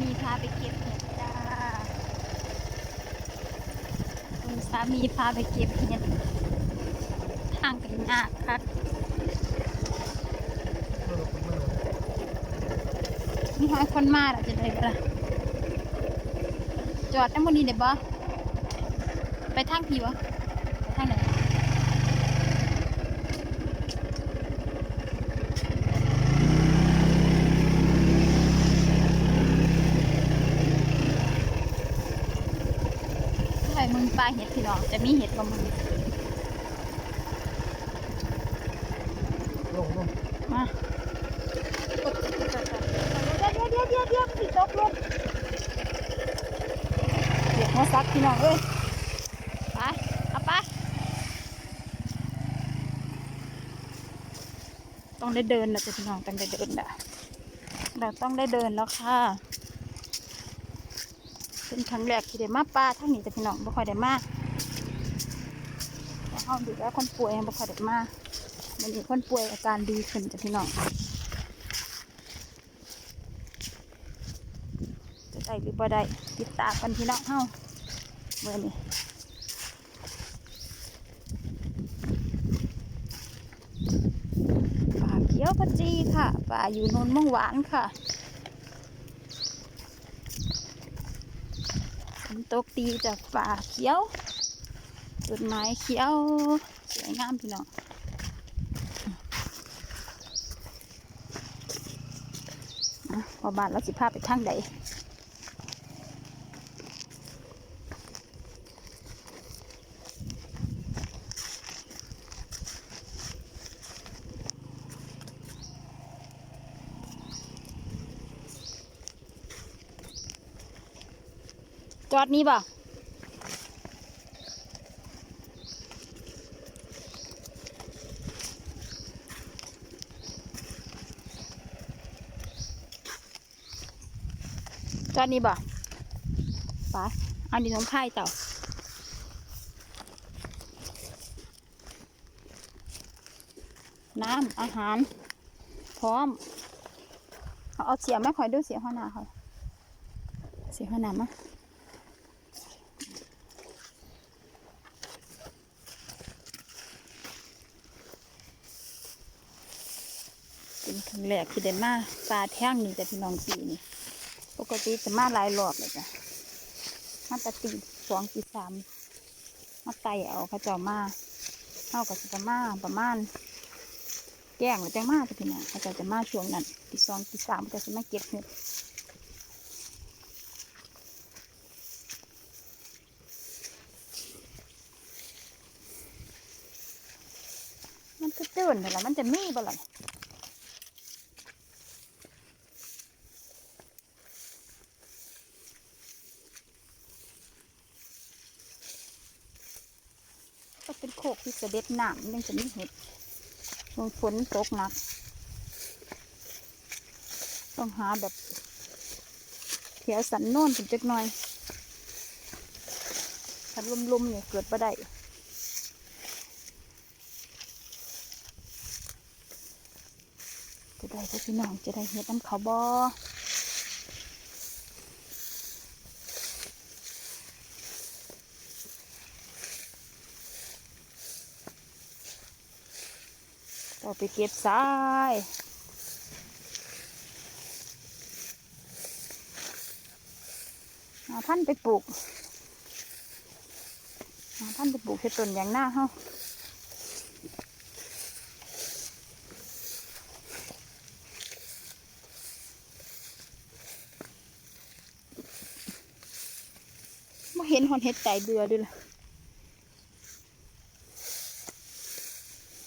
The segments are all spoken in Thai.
มีพาไปเก็บเห็ดจ้าคุณสามีพาไปเก็บเห็ดทางกันยากคักมีหอยคนมาเราจะได้ปะจอดน้ำมันนี้เดี๋ยวบ่ไปทางพี่วะไปทางไหน มึงปลาเห็ดพี่น้องจะมีเห็ดบ่มึงลงลงมาเดี๋ยวเดี๋ยวเดี๋ยวเดี๋ยวสิตกลงเดี๋ยวหัวซักพี่น้องเอ้ยไปเอาไปต้องได้เดินนะจ๊ะพี่น้องต้องได้เดินนะเราต้องได้เดินแล้วค่ะ เป็นครั้งแรกที่ได้มาป่าทั้งนี้จะพี่น้องไม่ค่อยได้มาเพราะเขาดูแล้วคนป่วยไม่ค่อยได้มามันมีคนป่วยอาการดีขึ้นจ้ะพี่น้องจะได้หรือบ่ได้ติดตามกันพี่น้องเฮาเมื่อนี้ป่าเขียวขจีค่ะป่าอยู่โนนม่วงหวานค่ะ นตกตีจากฝ่าเขียวต้นไม้เขียวสวยงามพี่น้องอะพอบ้านเราสิพาไปทางใด จอดนี้บ่จอดนี้บ่ไปเอาดินน้องไข่เต่าน้ำอาหาร พร้อม เอาเอาเสียไม่คอยดูเสียหัวหน้าเขาเสียหัวหน้ามา เป็นครั้งแรกที่ได้มาปลาแท่งนี่จะพี่น้องปีนี่ปกติจะมาหลายรอบเลยจ้ะมาแตตีสองตีสามมาไต่เอาเขาเจ้ามาเท่ากับจะมาประมาณแจ้งหรือจังมาจ้ะพี่น้องเขาเจ้าจะมาช่วงนั้นตีสองตีสามก็จะมาเก็บเห็ดมันก็ตื่นแต่ละมันจะมีบ่ล่ะ ก็เป็นโคกที่เสด็จน้ำยังจะมีเห็ดช่วงฝนตกหนัก ต้องหาแบบแถวสันโน่นเป็นจักหน่อยถ้าลมๆเนี่ยเกิดบ่ได้จะได้พวกพี่น้องจะได้เห็ดน้ำเขาบอ ต่อไปเก็บทรายหาพันไปปลูกหาพันไปปลูกเห็ดต้นอย่างหน้าเฮาไม่เห็นหอนเห็ดไก่เดือด้วยล่ะ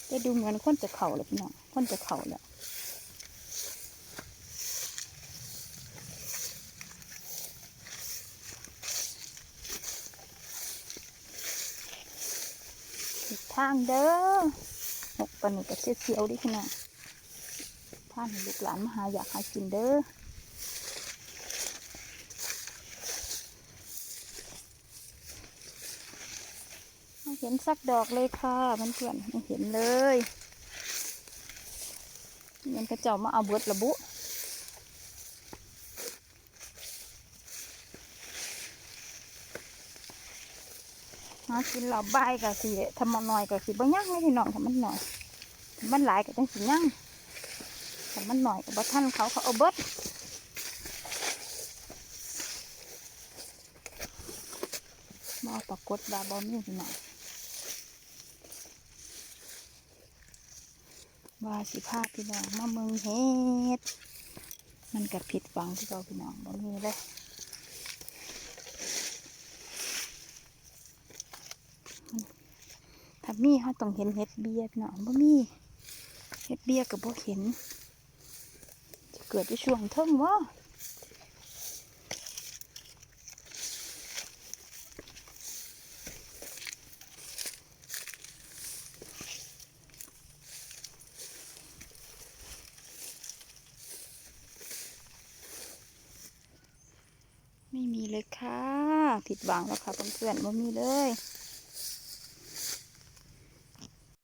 จะ ดูเหมือนคนจะเข่าเลยพี่น้องคนจะเข่าแล้วทางเด้อหกปนนี่ก็เสียเสียวดิพี่น้องท่างให้ลูกหลานมาหาอยากหากินเด้อ เห็นสักดอกเลยค่ะมันเพื่อนไม่เห็นเลยเงินกระเจ้ามาเอาเบิดระบุมากินเหล่าใบกับสีทำมันหน่อยกับสีบะยั่งไม่พี่น้องทำมันหน่อยมันหลายกับจังสีย่างทำมันหน่อยกับบะท่านเขาเขาเอาเบิดมาปรากฏบาบอมนี่พี่น้อง ว่าสิพาพี่น้องมาเมืองเฮ็ด มันก็ผิดหวังที่เราพี่น้องบ่มีเลยถ้ามีเขาต้องเห็นเฮ็ดเบียร์พี่น้องบ่มีเฮ็ดเบียร์กับบ่เห็น จะเกิดในช่วงเทิงวะ ไม่มีเลยค่ะ ผิดหวังแล้วค่ะเพื่อนๆบ่มีเลย